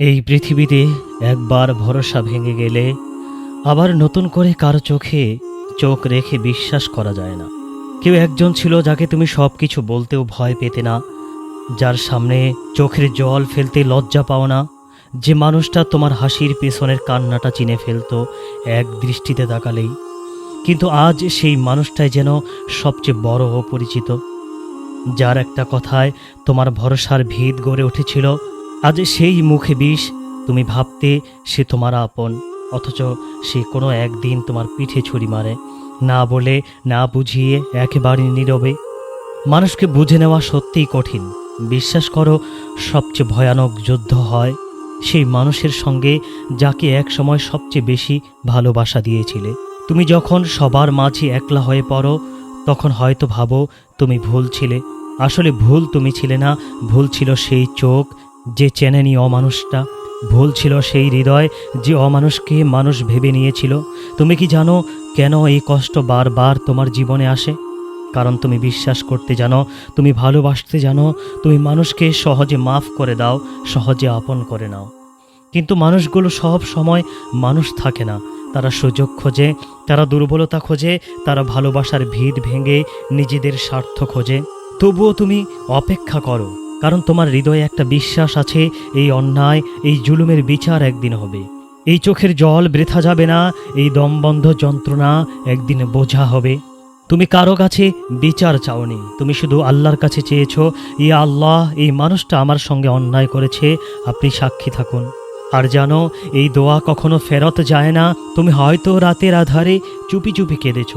এই পৃথিবীতে একবার ভরসা ভেঙে গেলে আবার নতুন করে কারও চোখে চোখ রেখে বিশ্বাস করা যায় না। কেউ একজন ছিল যাকে তুমি সব কিছু বলতেও ভয় পেতে না, যার সামনে চোখের জল ফেলতে লজ্জা পাও না, যে মানুষটা তোমার হাসির পেছনের কান্নাটা চিনে ফেলতো এক দৃষ্টিতে তাকালেই। কিন্তু আজ সেই মানুষটাই যেন সবচেয়ে বড় অপরিচিত, যার একটা কথায় তোমার ভরসার ভিত গড়ে উঠেছিল আজ সেই মুখে বিষ, তুমি ভাবতে সে তোমার আপন, অথচ সে কোনো একদিন তোমার পিঠে ছুরি মারে। না বলে, না বুঝিয়ে একেবারে নীরবে। মানুষকে বুঝে নেওয়া সত্যিই কঠিন। বিশ্বাস করো, সবচেয়ে ভয়ানক যুদ্ধ হয়, সেই মানুষের সঙ্গে যাকে এক সময় সবচেয়ে বেশি ভালোবাসা দিয়েছিলে। তুমি যখন সবার মাঝে একলা হয়ে পড়ো, তখন হয়তো ভাবো, তুমি ভুল ছিলে। আসলে ভুল তুমি ছিলে না, ভুল ছিল সেই চোখ যে চেনেনি অমানুষটা, ভুল ছিল সেই হৃদয় যে অমানুষকে মানুষ ভেবে নিয়েছিল। তুমি কি জানো কেন এই কষ্ট বারবার তোমার জীবনে আসে? কারণ তুমি বিশ্বাস করতে জানো, তুমি ভালোবাসতে জানো, তুমি মানুষকে সহজে মাফ করে দাও, সহজে আপন করে নাও। কিন্তু মানুষগুলো সব সময় মানুষ থাকে না। তারা সুযোগ খোঁজে, তারা দুর্বলতা খোঁজে, তারা ভালোবাসার ভিত ভেঙে নিজেদের স্বার্থ খোঁজে। তবুও তুমি অপেক্ষা করো। কারণ তোমার হৃদয়ে একটা বিশ্বাস আছে, এই অন্যায়, এই জুলুমের বিচার একদিন হবে। এই চোখের জল বৃথা যাবে না, এই দমবন্ধ যন্ত্রণা একদিন বোঝা হবে। তুমি কারও কাছে বিচার চাওনি, তুমি শুধু আল্লাহর কাছে চেয়েছো ইয়া আল্লাহ, এই মানুষটা আমার সঙ্গে অন্যায় করেছে, আপনি সাক্ষী থাকুন। আর জানো, এই দোয়া কখনো ফেরত যায় না, তুমি হয়তো রাতের আধারে চুপি চুপি কেঁদেছ।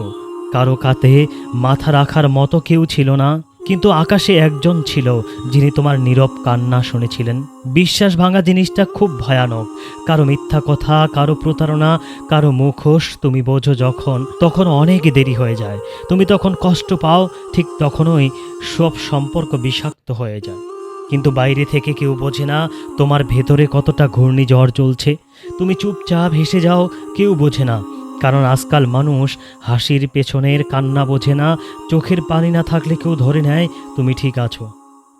কারও কাতে মাথা রাখার মতো কেউ ছিল না। কিন্তু আকাশে একজন ছিল, যিনি তোমার নীরব কান্না শুনেছিলেন। বিশ্বাস ভাঙা জিনিসটা খুব ভয়ানক। কারও মিথ্যা কথা, কারও প্রতারণা, কারও মুখোশ তুমি বোঝো যখন, তখন অনেক দেরি হয়ে যায়। তুমি তখন কষ্ট পাও, ঠিক তখনই সব সম্পর্ক বিষাক্ত হয়ে যায়। কিন্তু বাইরে থেকে কেউ বোঝে না তোমার ভেতরে কতটা ঘূর্ণিঝড় চলছে। তুমি চুপচাপ হেসে যাও, কেউ বোঝে না। কারণ আজকাল মানুষ হাসির পেছনের কান্না বোঝে না, চোখের পানি না থাকলে কেউ ধরে নেয়, তুমি ঠিক আছো।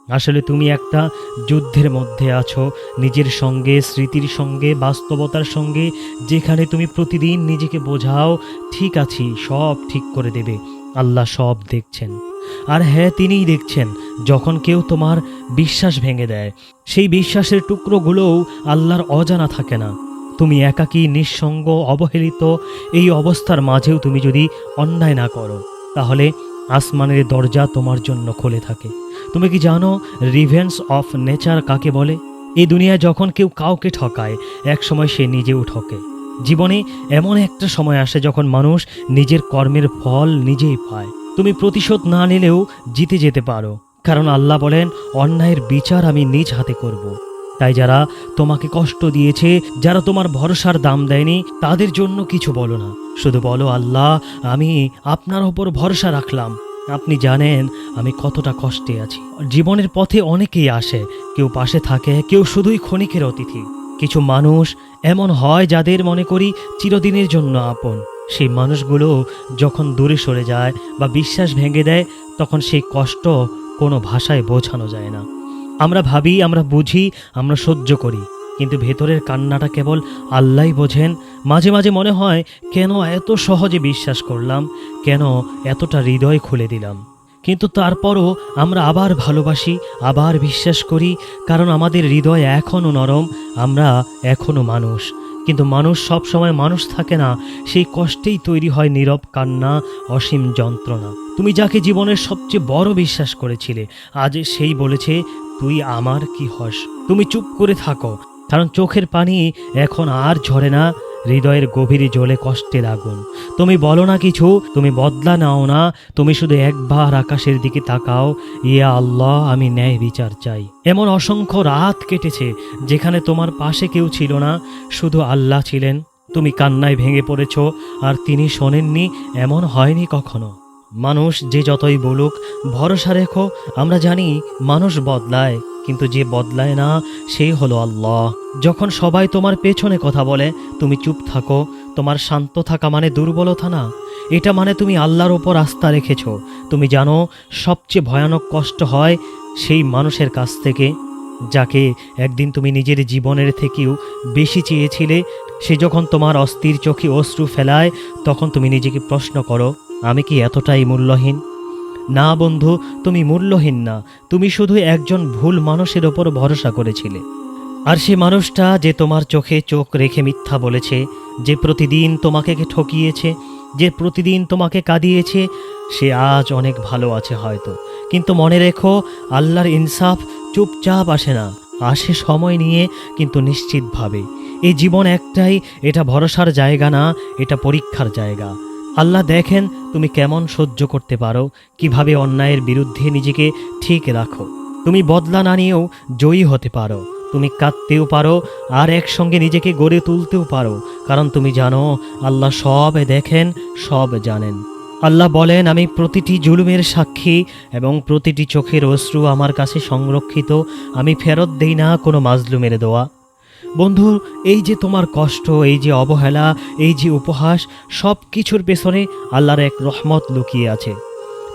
আসলে তুমি একটা যুদ্ধের মধ্যে আছো, নিজের সঙ্গে, স্মৃতির সঙ্গে, বাস্তবতার সঙ্গে, যেখানে তুমি প্রতিদিন নিজেকে বোঝাও, ঠিক আছি, সব ঠিক করে দেবে, আল্লাহ সব দেখছেন। আর হ্যাঁ তিনিই দেখছেন, যখন কেউ তোমার বিশ্বাস ভেঙে দেয়, সেই বিশ্বাসের টুকরোগুলোও আল্লাহর অজানা থাকে না। তুমি একাকী, নিঃসঙ্গ, অবহেলিত এই অবস্থার মাঝেও তুমি যদি অন্যায় না করো, তাহলে আসমানের দরজা তোমার জন্য খোলে থাকে। তুমি কি জানো রিভেন্স অফ নেচার কাকে বলে? এই দুনিয়ায় যখন কেউ কাউকে ঠকায়, এক সময় সে নিজেও ঠকে। জীবনে এমন একটা সময় আসে যখন মানুষ নিজের কর্মের ফল নিজেই পায়। তুমি প্রতিশোধ না নিলেও জিতে যেতে পারো। কারণ আল্লাহ বলেন, অন্যায়ের বিচার আমি নিজ হাতে করব। তাই যারা তোমাকে কষ্ট দিয়েছে, যারা তোমার ভরসার দাম দেয়নি, তাদের জন্য কিছু বলো না। শুধু বলো, আল্লাহ, আমি আপনার ওপর ভরসা রাখলাম। আপনি জানেন, আমি কতটা কষ্টে আছি। জীবনের পথে অনেকেই আসে, কেউ পাশে থাকে, কেউ শুধুই ক্ষণিকের অতিথি। কিছু মানুষ এমন হয় যাদের মনে করি চিরদিনের জন্য আপন। সেই মানুষগুলো যখন দূরে সরে যায় বা বিশ্বাস ভেঙে দেয়, তখন সেই কষ্ট কোনো ভাষায় বোঝানো যায় না। আমরা ভাবি, আমরা বুঝি, আমরা সহ্য করি। কিন্তু ভেতরের কান্নাটা কেবল আল্লাহ বোঝেন। মাঝে মাঝে মনে হয়, কেন এত সহজে বিশ্বাস করলাম, কেন এতটা হৃদয় খুলে দিলাম। কিন্তু তারপরও আমরা আবার ভালোবাসি, আবার বিশ্বাস করি, কারণ আমাদের হৃদয় এখনও নরম, আমরা এখনও মানুষ। কিন্তু মানুষ সব সময় মানুষ থাকে না, সেই কষ্টেই তৈরি হয় নীরব কান্না, অসীম যন্ত্রণা। তুমি যাকে জীবনের সবচেয়ে বড় বিশ্বাস করেছিলে, আজ সেই বলেছে, তুই আমার কি হস? তুমি চুপ করে থাকো, কারণ চোখের পানি এখন আর ঝরে না হৃদয়ের গভীরে জ্বলে কষ্টের আগুন তুমি বলো না কিছু, তুমি বদলা নাও না, তুমি শুধু একবার আকাশের দিকে তাকাও। ইয়া আল্লাহ, আমি ন্যায় বিচার চাই। এমন অসংখ্য রাত কেটেছে যেখানে তোমার পাশে কেউ ছিল না, শুধু আল্লাহ ছিলেন। তুমি কান্নায় ভেঙে পড়েছ, আর তিনি শোনেননি, এমন হয়নি কখনো। মানুষ যে যতই বলুক, ভরসা রেখো, আমরা জানি মানুষ বদলায়, কিন্তু যে বদলায় না, সেই হলো আল্লাহ। যখন সবাই তোমার পেছনে কথা বলে, তুমি চুপ থাকো, তোমার শান্ত থাকা মানে দুর্বলতা না। এটা মানে তুমি আল্লাহর ওপর আস্থা রেখেছো। তুমি জানো, সবচেয়ে ভয়ানক কষ্ট হয় সেই মানুষের কাছ থেকে, যাকে একদিন তুমি নিজের জীবনের থেকেও বেশি চেয়েছিলে। সে যখন তোমার অস্থির চোখে অশ্রু ফেলায়, তখন তুমি নিজেকে প্রশ্ন করো আমি কি এতটাই মূল্যহীন? না বন্ধু, তুমি মূল্যহীন না। তুমি শুধু একজন ভুল মানুষের ওপর ভরসা করেছিলে। আর সে মানুষটা যে তোমার চোখে চোখ রেখে মিথ্যা বলেছে, যে প্রতিদিন তোমাকে ঠকিয়েছে, যে প্রতিদিন তোমাকে কাঁদিয়েছে, সে আজ অনেক ভালো আছে হয়তো। কিন্তু মনে রেখো, আল্লাহর ইনসাফ চুপচাপ আসে না। আসে সময় নিয়ে, কিন্তু নিশ্চিতভাবে। এই জীবন একটাই, এটা ভরসার জায়গা না, এটা পরীক্ষার জায়গা। আল্লাহ দেখেন তুমি কেমন সহ্য করতে পারো, কীভাবে অন্যায়ের বিরুদ্ধে নিজেকে ঠিক রাখো। তুমি বদলা না নিয়েও জয়ী হতে পারো, তুমি কাঁদতেও পারো আর একসঙ্গে নিজেকে গড়ে তুলতেও পারো, কারণ তুমি জানো আল্লাহ সব দেখেন, সব জানেন। আল্লাহ বলেন, আমি প্রতিটি জুলুমের সাক্ষী এবং প্রতিটি চোখের অশ্রু আমার কাছে সংরক্ষিত, আমি ফেরত দেই না কোনো মাজলুমের দোয়া। বন্ধু, এই যে তোমার কষ্ট, এই যে অবহেলা, এই যে উপহাস, সব কিছুর পেছনে আল্লাহর এক রহমত লুকিয়ে আছে।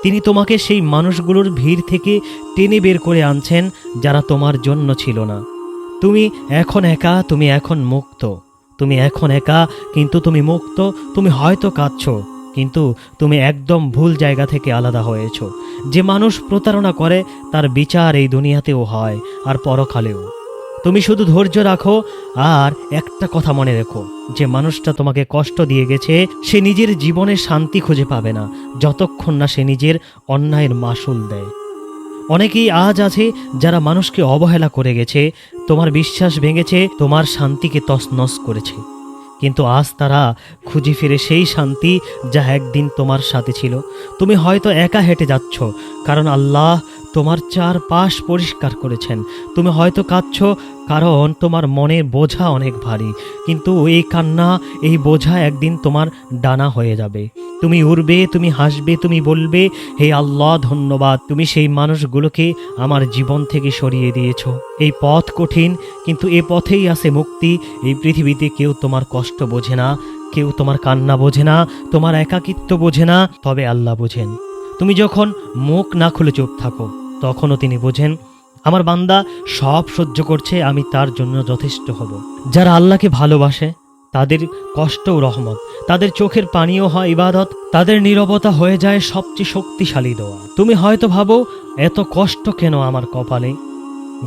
তিনি তোমাকে সেই মানুষগুলোর ভিড় থেকে টেনে বের করে আনছেন যারা তোমার জন্য ছিল না। তুমি এখন একা, তুমি এখন মুক্ত। তুমি এখন একা, কিন্তু তুমি মুক্ত, তুমি হয়তো কাঁদছো, কিন্তু তুমি একদম ভুল জায়গা থেকে আলাদা হয়েছো। যে মানুষ প্রতারণা করে, তার বিচার এই দুনিয়াতেও হয়, আর পরকালেও। তুমি শুধু ধৈর্য রাখো আর একটা কথা মনে রেখো। যে মানুষটা তোমাকে কষ্ট দিয়ে গেছে, সে নিজের জীবনে শান্তি খুঁজে পাবে না, যতক্ষণ না সে নিজের অন্যায়ের মাসুল দেয়। অনেকেই আজ আছে যারা মানুষকে অবহেলা করে গেছে, তোমার বিশ্বাস ভেঙেছে, তোমার শান্তিকে তছনছ করেছে। কিন্তু আজ তারা খুঁজে ফিরে সেই শান্তি যা একদিন তোমার সাথে ছিল। তুমি হয়তো একা হেঁটে যাচ্ছ, কারণ আল্লাহ তোমার চারপাশ পরিষ্কার করেছেন। তুমি হয়তো কাঁদছ, কারণ তোমার মনের বোঝা অনেক ভারী। কিন্তু এই কান্না, এই বোঝা একদিন তোমার ডানা হয়ে যাবে। তুমি উড়বে, তুমি হাসবে, তুমি বলবে, হে আল্লাহ, ধন্যবাদ। তুমি সেই মানুষগুলোকে আমার জীবন থেকে সরিয়ে দিয়েছ। এই পথ কঠিন, কিন্তু এ পথেই আছে মুক্তি। এই পৃথিবীতে কেউ তোমার কষ্ট বোঝে না, কেউ তোমার কান্না বোঝে না, তোমার একাকিত্ব বোঝে না, তবে আল্লাহ বোঝেন। তুমি যখন মুখ না খুলে চুপ থাকো, তখনও তিনি বোঝেন, আমার বান্দা সব সহ্য করছে, আমি তার জন্য যথেষ্ট হব। যারা আল্লাহকে ভালোবাসে, তাদের কষ্টও রহমত। তাদের চোখের পানিও হয় ইবাদত। তাদের নীরবতা হয়ে যায় সবচেয়ে শক্তিশালী দোয়া। তুমি হয়তো ভাবো, এত কষ্ট কেন আমার কপালে?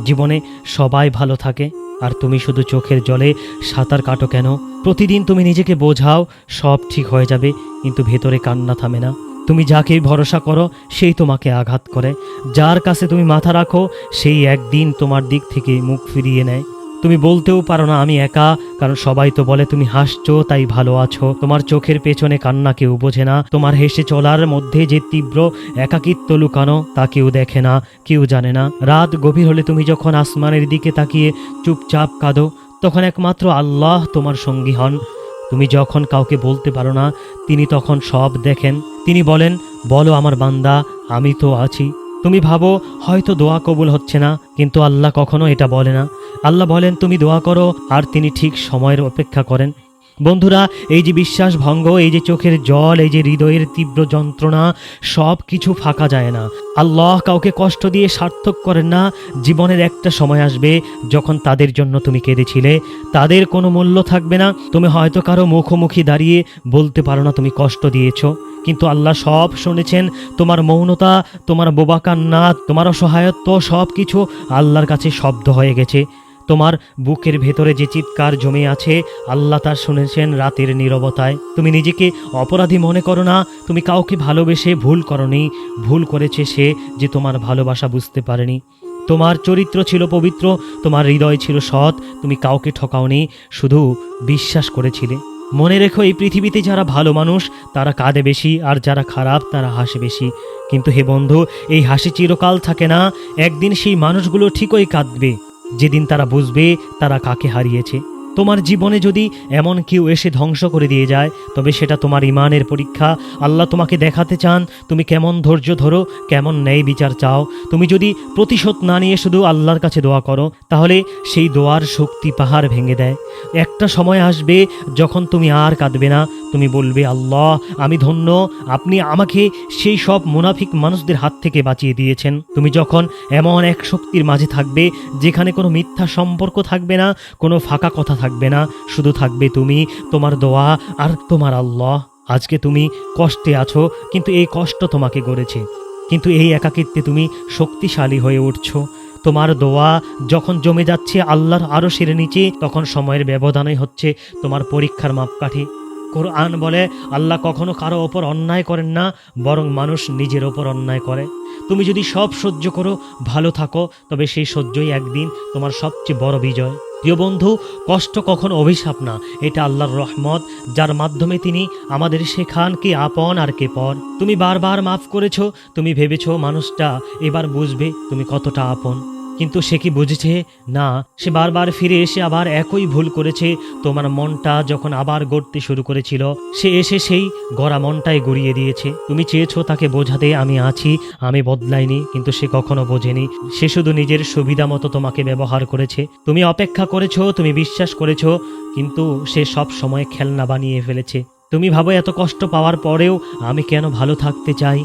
জীবনে সবাই ভালো থাকে, আর তুমি শুধু চোখের জলে সাঁতার কাটো কেন? প্রতিদিন তুমি নিজেকে বোঝাও, সব ঠিক হয়ে যাবে, কিন্তু ভেতরে কান্না থামে না। তুমি যাকেই ভরসা করো, সেই তোমাকে আঘাত করে। যার কাছে তুমি মাথা রাখো, সেই একদিন তোমার দিক থেকে মুখ ফিরিয়ে নেয়। তুমি বলতেও পারো না, আমি একা, কারণ সবাই তো বলে তুমি হাসছো, তাই ভালো আছো। তোমার চোখের পেছনে কান্না কেউ বোঝে না। তোমার হেসে চলার মধ্যে যে তীব্র একাকিত্ব লুকানো, তা কেউ দেখে না, কেউ জানে না। রাত গভীর হলে তুমি যখন আসমানের দিকে তাকিয়ে চুপচাপ কাঁদো, তখন একমাত্র আল্লাহ তোমার সঙ্গী হন। তুমি যখন কাউকে বলতে পারো না, তিনি তখন সব দেখেন। তিনি বলেন, বলো আমার বান্দা, আমি তো আছি। তুমি ভাবো, হয়তো দোয়া কবুল হচ্ছে না, কিন্তু আল্লাহ কখনো এটা বলে না। আল্লাহ বলেন, তুমি দোয়া করো, আর তিনি ঠিক সময়ের অপেক্ষা করেন। বন্ধুরা, এই যে বিশ্বাস ভঙ্গ, এই যে চোখের জল, এই যে হৃদয়ের তীব্র যন্ত্রণা, সব কিছু ফাঁকা যায় না। আল্লাহ কাউকে কষ্ট দিয়ে সার্থক করেন না, জীবনের একটা সময় আসবে যখন তাদের জন্য তুমি কেঁদেছিলে। তাদের কোনো মূল্য থাকবে না, তুমি হয়তো কারও মুখোমুখি দাঁড়িয়ে বলতে পারো না তুমি কষ্ট দিয়েছ। কিন্তু আল্লাহ সব শুনেছেন, তোমার মৌনতা, তোমার বোবা কান্না, তোমার অসহায়ত্ব সব কিছু আল্লাহর কাছে শব্দ হয়ে গেছে। তোমার বুকের ভেতরে যে চিৎকার জমে আছে, আল্লাহ তার শুনেছেন রাতের নীরবতায়। তুমি নিজেকে অপরাধী মনে করো না, তুমি কাউকে ভালোবেসে ভুল করনি, ভুল করেছে সে যে তোমার ভালোবাসা বুঝতে পারেনি। তোমার চরিত্র ছিল পবিত্র, তোমার হৃদয় ছিল সৎ, তুমি কাউকে ঠকাওনি, শুধু বিশ্বাস করেছিলে। মনে রেখো, এই পৃথিবীতে যারা ভালো মানুষ, তারা কাঁদে বেশি, আর যারা খারাপ, তারা হাসে বেশি। কিন্তু হে বন্ধু, এই হাসি চিরকাল থাকে না, একদিন সেই মানুষগুলো ঠিকই কাঁদবে। যেদিন তারা বুঝবে তারা কাকে হারিয়েছে। তোমার জীবনে যদি এমন কেউ এসে ধ্বংস করে দিয়ে যায়, তবে সেটা তোমার ইমানের পরীক্ষা। আল্লাহ তোমাকে দেখাতে চান, তুমি কেমন ধৈর্য ধরো, কেমন ন্যায় বিচার চাও। তুমি যদি প্রতিশোধ না নিয়ে শুধু আল্লাহর কাছে দোয়া করো, তাহলে সেই দোয়ার শক্তি পাহাড় ভেঙে দেয়। একটা সময় আসবে যখন তুমি আর কাঁদবে না, তুমি বলবে, আল্লাহ, আমি ধন্য, আপনি আমাকে সেই সব মুনাফিক মানুষদের হাত থেকে বাঁচিয়ে দিয়েছেন। তুমি যখন এমন এক শক্তির মাঝে থাকবে, যেখানে কোনো মিথ্যা সম্পর্ক থাকবে না, কোনো ফাঁকা কথা থাকবে না, শুধু থাকবে তুমি, তোমার দোয়া আর তোমার আল্লাহ। আজকে তুমি কষ্টে আছো, কিন্তু এই কষ্ট তোমাকে গড়েছে। কিন্তু এই একাকিত্বে তুমি শক্তিশালী হয়ে উঠছো। তোমার দোয়া যখন জমে যাচ্ছে আল্লাহর আরও সেরে নিচে, তখন সময়ের ব্যবধানই হচ্ছে তোমার পরীক্ষার মাপকাঠি। কোরআন বলে, আল্লাহ কখনো কারও ওপর অন্যায় করেন না, বরং মানুষ নিজের ওপর অন্যায় করে। তুমি যদি সব সহ্য করো, ভালো থাকো, তবে সেই সহ্যই একদিন তোমার সবচেয়ে বড় বিজয়। প্রিয় বন্ধু, কষ্ট কখনো অভিশাপ না। এটা আল্লাহর রহমত, যার মাধ্যমে তিনি আমাদের শেখান কে আপন আর কে পর। তুমি বারবার মাফ করেছ, তুমি ভেবেছো মানুষটা এবার বুঝবে তুমি কতটা আপন। কিন্তু সে কি বুঝেছে? না, সে বারবার ফিরে এসে আবার একই ভুল করেছে। তোমার মনটা যখন আবার গড়তে শুরু করেছিল, সে এসে সেই গড়া মনটাই গড়িয়ে দিয়েছে। তুমি চেয়েছো তাকে বোঝাতে, আমি আছি, আমি বদলাইনি, কিন্তু সে কখনো বোঝেনি। সে শুধু নিজের সুবিধা মতো তোমাকে ব্যবহার করেছে। তুমি অপেক্ষা করেছ, তুমি বিশ্বাস করেছ, কিন্তু সে সব সময় খেলনা বানিয়ে ফেলেছে। তুমি ভাবো এত কষ্ট পাওয়ার পরেও আমি কেন ভালো থাকতে চাই?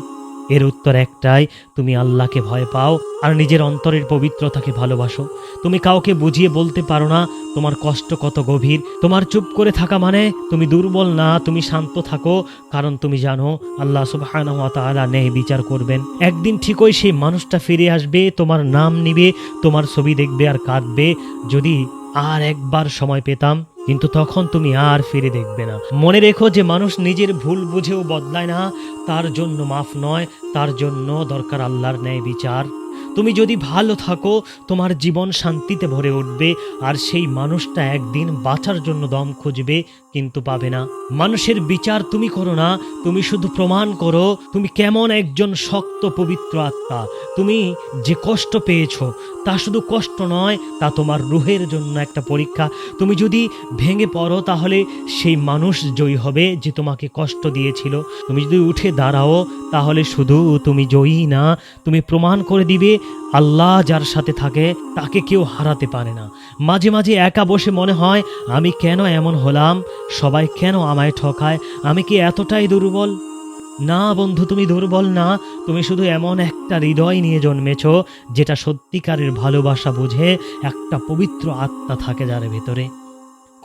এর উত্তর একটাই, তুমি আল্লাহকে ভয় পাও আর নিজের অন্তরের পবিত্রতাকে ভালোবাসো। তুমি কাউকে বুঝিয়ে বলতে পারো না, তোমার কষ্ট কত গভীর। তোমার চুপ করে থাকা মানে তুমি দুর্বল না, তুমি শান্ত থাকো, কারণ তুমি জানো আল্লাহ সুবহানাহু ওয়া তাআলা বিচার করবেন। একদিন ঠিকই সেই মানুষটা ফিরে আসবে, তোমার নাম নিবে, তোমার ছবি দেখবে আর কাঁদবে। যদি আর একবার সময় পেতাম কিন্তু তখন তুমি আর ফিরে দেখবে না। মনে রেখো যে মানুষ নিজের ভুল বুঝেও বদলায় না, তার জন্য মাফ নয়, তার জন্য দরকার আল্লাহর ন্যায় বিচার। তুমি যদি ভালো থাকো, তোমার জীবন শান্তিতে ভরে উঠবে, আর সেই মানুষটা একদিন বাঁচার জন্য দম খুঁজবে, কিন্তু পাবে না। মানুষের বিচার তুমি করো না, তুমি শুধু প্রমাণ করো, তুমি কেমন একজন শক্ত, পবিত্র আত্মা। তুমি যে কষ্ট পেয়েছ, তা শুধু কষ্ট নয়, তা তোমার রুহের জন্য একটা পরীক্ষা। তুমি যদি ভেঙে পড়ো, তাহলে সেই মানুষ জয়ী হবে যে তোমাকে কষ্ট দিয়েছিল। তুমি যদি উঠে দাঁড়াও, তাহলে শুধু তুমি জয়ী না, তুমি প্রমাণ করে দিবে আল্লাহ যার সাথে থাকে, তাকে কেউ হারাতে পারে না। মাঝে মাঝে একা বসে মনে হয়, আমি কেন এমন হলাম? সবাই কেন আমায় ঠকায়? আমি কি এতটাই দুর্বল? না বন্ধু, তুমি দুর্বল না। তুমি শুধু এমন একটা হৃদয় নিয়ে জন্মেছ, যেটা সত্যিকারের ভালোবাসা বুঝে, একটা পবিত্র আত্মা থাকে যার ভেতরে।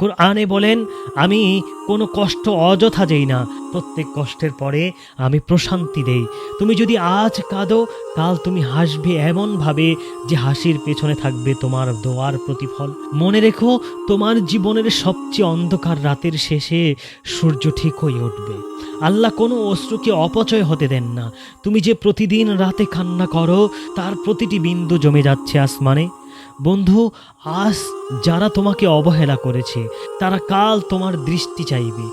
কোরআনে বলেন, আমি কোনো কষ্ট অযথা যেই না। প্রত্যেক কষ্টের পরে আমি প্রশান্তি দেই। তুমি যদি আজ কাঁদো, কাল তুমি হাসবে এমনভাবে যে হাসির পেছনে থাকবে তোমার দোয়ার প্রতিফল। মনে রেখো, তোমার জীবনের সবচেয়ে অন্ধকার রাতের শেষে সূর্য ঠিক হয়ে উঠবে। আল্লাহ কোনো অশ্রুকে অপচয় হতে দেন না। তুমি যে প্রতিদিন রাতে কান্না করো, তার প্রতিটি বিন্দু জমে যাচ্ছে আসমানে। বন্ধু, আজ যারা তোমাকে অবহেলা করেছে, তারা কাল তোমার দৃষ্টি চাইবে।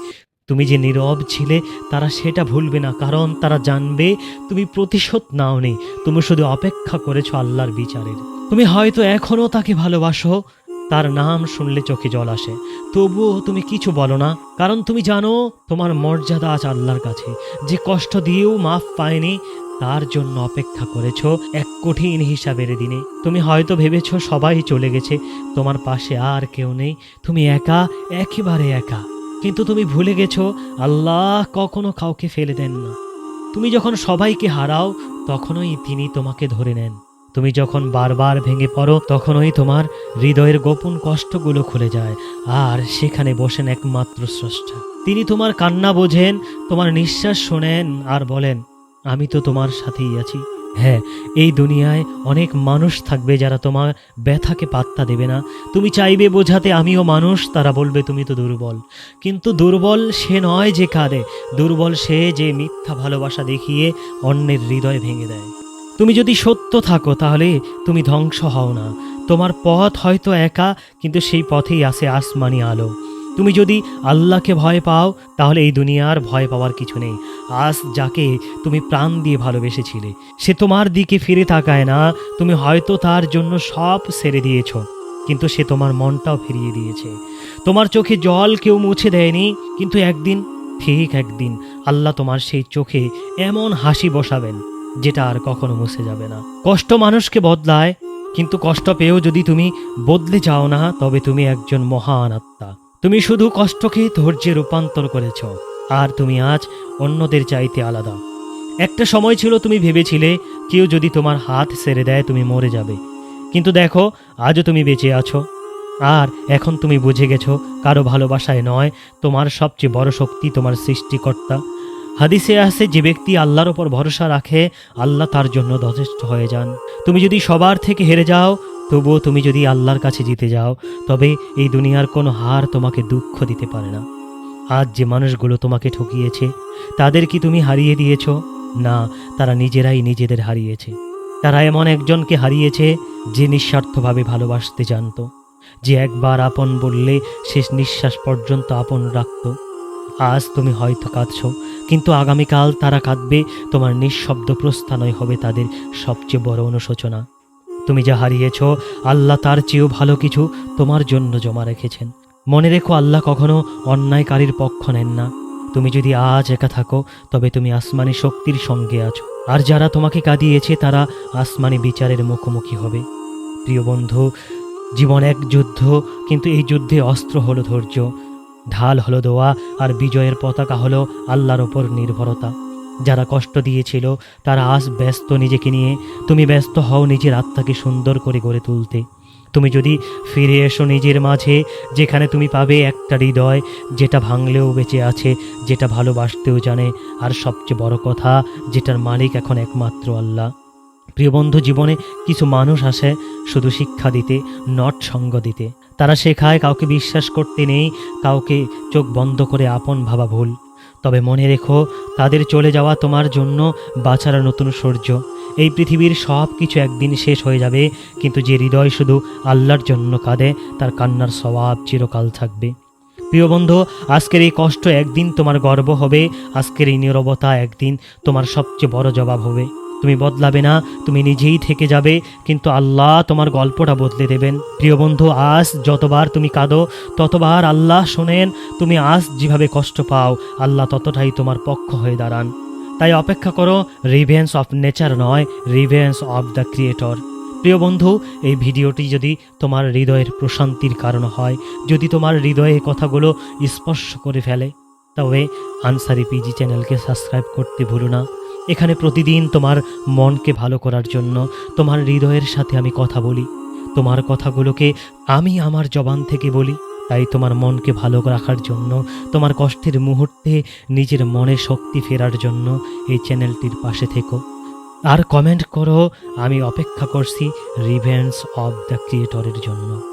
তুমি যে নীরব ছিলে, তারা সেটা ভুলবে না, কারণ তারা জানবে, তুমি প্রতিশোধ নাওনি, তুমি শুধু অপেক্ষা করেছ আল্লাহর বিচারের। তুমি হয়তো এখনও তাকে ভালোবাসো, তার নাম শুনলে চোখে জল আসে। তবুও তুমি কিছু বলো না, কারণ তুমি জানো, তোমার মর্যাদা আজ আল্লাহর কাছে। যে কষ্ট দিয়েও মাফ পায়নি তার জন্য অপেক্ষা করেছ এক কঠিন হিসাবের দিনে। তুমি হয়তো ভেবেছো সবাই চলে গেছে, তোমার পাশে আর কেউ নেই, তুমি একা, একেবারে একা। কিন্তু তুমি ভুলে গেছো, আল্লাহ কখনো কাউকে ফেলে দেন না। তুমি যখন সবাইকে হারাও, তখনই তিনি তোমাকে ধরে নেন। তুমি যখন বারবার ভেঙে পড়ো, তখনই তোমার হৃদয়ের গোপন কষ্টগুলো খুলে যায়, আর সেখানে বসেন একমাত্র স্রষ্টা। তিনি তোমার কান্না বোঝেন, তোমার নিঃশ্বাস শোনেন আর বলেন আমি তো তোমার সাথেই আছি। হ্যাঁ এই দুনিয়ায় অনেক মানুষ থাকবে যারা তোমার ব্যথাকে পাত্তা দেবে না। তুমি চাইবে বোঝাতে আমিও মানুষ, তারা বলবে তুমি তো দুর্বল। কিন্তু দুর্বল সে নয় যে কাঁদে, দুর্বল সে যে মিথ্যা ভালোবাসা দেখিয়ে অন্যের হৃদয় ভেঙে দেয়। তুমি যদি সত্য থাকো, তাহলে তুমি ধ্বংস হও না। তোমার পথ হয়তো একা, কিন্তু সেই পথেই আসে আসমানি আলো। তুমি যদি আল্লাহকে ভয় পাও, তাহলে এই দুনিয়ার ভয় পাওয়ার কিছু নেই। আজ যাকে তুমি প্রাণ দিয়ে ভালোবেসেছিলে, সে তোমার দিকে ফিরে তাকায় না, তুমি হয়তো তার জন্য সব সেরে দিয়েছ, কিন্তু সে তোমার মনটাও ফিরিয়ে দিয়েছে। তোমার চোখে জল কেউ মুছে দেয়নি, কিন্তু একদিন, ঠিক একদিন, আল্লাহ তোমার সেই চোখে এমন হাসি বসাবেন, যেটা আর কখনো মুছে যাবে না। কষ্ট মানুষকে বদলায়, কিন্তু কষ্ট পেয়েও যদি তুমি বদলে যাও না, তবে তুমি একজন মহান আত্মা। তুমি শুধু কষ্টকে ধৈর্যে রূপান্তর করেছ, আর তুমি আজ অন্যদের চাইতে আলাদা। একটা সময় ছিল তুমি ভেবেছিলে, কেউ যদি তোমার হাত ছেড়ে দেয়, তুমি মরে যাবে। কিন্তু দেখো, আজও তুমি বেঁচে আছো। আর এখন তুমি বুঝে গেছো, কারও ভালোবাসায় নয়, তোমার সবচেয়ে বড় শক্তি তোমার সৃষ্টিকর্তা। হাদিসে আছে, যে ব্যক্তি আল্লাহর ওপর ভরসা রাখে, আল্লাহ তার জন্য যথেষ্ট হয়ে যান। তুমি যদি সবার থেকে হেরে যাও তবুও তুমি যদি আল্লাহর কাছে জিতে যাও, তবে এই দুনিয়ার কোনো হার তোমাকে দুঃখ দিতে পারে না। আজ যে মানুষগুলো তোমাকে ঠকিয়েছে, তাদের কি তুমি হারিয়ে দিয়েছ? না, তারা নিজেরাই নিজেদের হারিয়েছে। তারা এমন একজনকে হারিয়েছে যে নিঃস্বার্থভাবে ভালোবাসতে জানত, যে একবার আপন বললে শেষ নিঃশ্বাস পর্যন্ত আপন রাখত। আজ তুমি হয়তো কাঁদছ, কিন্তু আগামীকাল তারা কাঁদবে, তোমার নিঃশব্দ প্রস্থানই হবে তাদের সবচেয়ে বড় অনুশোচনা। তুমি যা হারিয়েছ, আল্লাহ তার চেয়েও ভালো কিছু তোমার জন্য জমা রেখেছেন। মনে রেখো, আল্লাহ কখনো অন্যায়কারীর পক্ষ নেন না। তুমি যদি আজ একা থাকো, তবে তুমি আসমানি শক্তির সঙ্গে আছো। আর যারা তোমাকে কাঁদিয়েছে, তারা আসমানি বিচারের মুখোমুখি হবে। প্রিয় বন্ধু, জীবন এক যুদ্ধ, কিন্তু এই যুদ্ধে অস্ত্র হলো ধৈর্য। ঢাল হলো দোয়া, আর বিজয়ের পতাকা হলো আল্লাহর ওপর নির্ভরতা। যারা কষ্ট দিয়েছিল, তারা আজ ব্যস্ত নিজেকে নিয়ে। তুমি ব্যস্ত হও নিজের আত্মাকে সুন্দর করে গড়ে তুলতে। তুমি যদি ফিরে এসো নিজের মাঝে, যেখানে তুমি পাবে একটা হৃদয়, যেটা ভাঙলেও বেঁচে আছে, যেটা ভালোবাসতেও জানে। আর সবচেয়ে বড় কথা, যেটার মালিক এখন একমাত্র আল্লাহ। প্রিয় বন্ধু, জীবনে কিছু মানুষ আসে শুধু শিক্ষা দিতে নট সঙ্গ দিতে। তারা শেখায়, কাউকে বিশ্বাস করতে নেই, কাউকে চোখ বন্ধ করে আপন ভাবা ভুল। তবে মনে রেখো, তাদের চলে যাওয়া তোমার জন্য বাছারা নতুন সূর্য। এই পৃথিবীর সব কিছু একদিন শেষ হয়ে যাবে, কিন্তু যে হৃদয় শুধু আল্লাহর জন্য কাঁদে, তার কান্নার স্বভাব চিরকাল থাকবে। প্রিয় বন্ধু, আজকের এই কষ্ট একদিন তোমার গর্ব হবে, আজকের এই নিরবতা একদিন তোমার সবচেয়ে বড় জবাব হবে। তুমি বদলাবে না, তুমি নিজেই থেকে যাবে, কিন্তু আল্লাহ তোমার গল্পটা বদলে দেবেন। প্রিয় বন্ধু, আজ যতবার তুমি কাঁদো, ততবার আল্লাহ শোনেন, তুমি আজ যেভাবে কষ্ট পাও, আল্লাহ ততটাই তোমার পক্ষ হয়ে দাঁড়ান। তাই অপেক্ষা করো রিভেন্স অফ নেচার নয় রিভেন্স অফ দ্য ক্রিয়েটর প্রিয় বন্ধু, এই ভিডিওটি যদি তোমার হৃদয়ের প্রশান্তির কারণ হয়, যদি তোমার হৃদয়ে কথাগুলো স্পর্শ করে ফেলে, তবে আনসারি পিজি চ্যানেলকে সাবস্ক্রাইব করতে ভুলো না। এখানে প্রতিদিন তোমার মনকে ভালো করার জন্য তোমার হৃদয়ের সাথে আমি কথা বলি। তোমার কথাগুলোকে আমি আমার জবান থেকে বলি। তাই তোমার মনকে ভালো রাখার জন্য, তোমার কষ্টের মুহূর্তে নিজের মনে শক্তি ফেরার জন্য এই চ্যানেলটির পাশে থেকো। আর কমেন্ট করো, আমি অপেক্ষা করছি রিভেন্স অব দ্য ক্রিয়েটরের জন্য।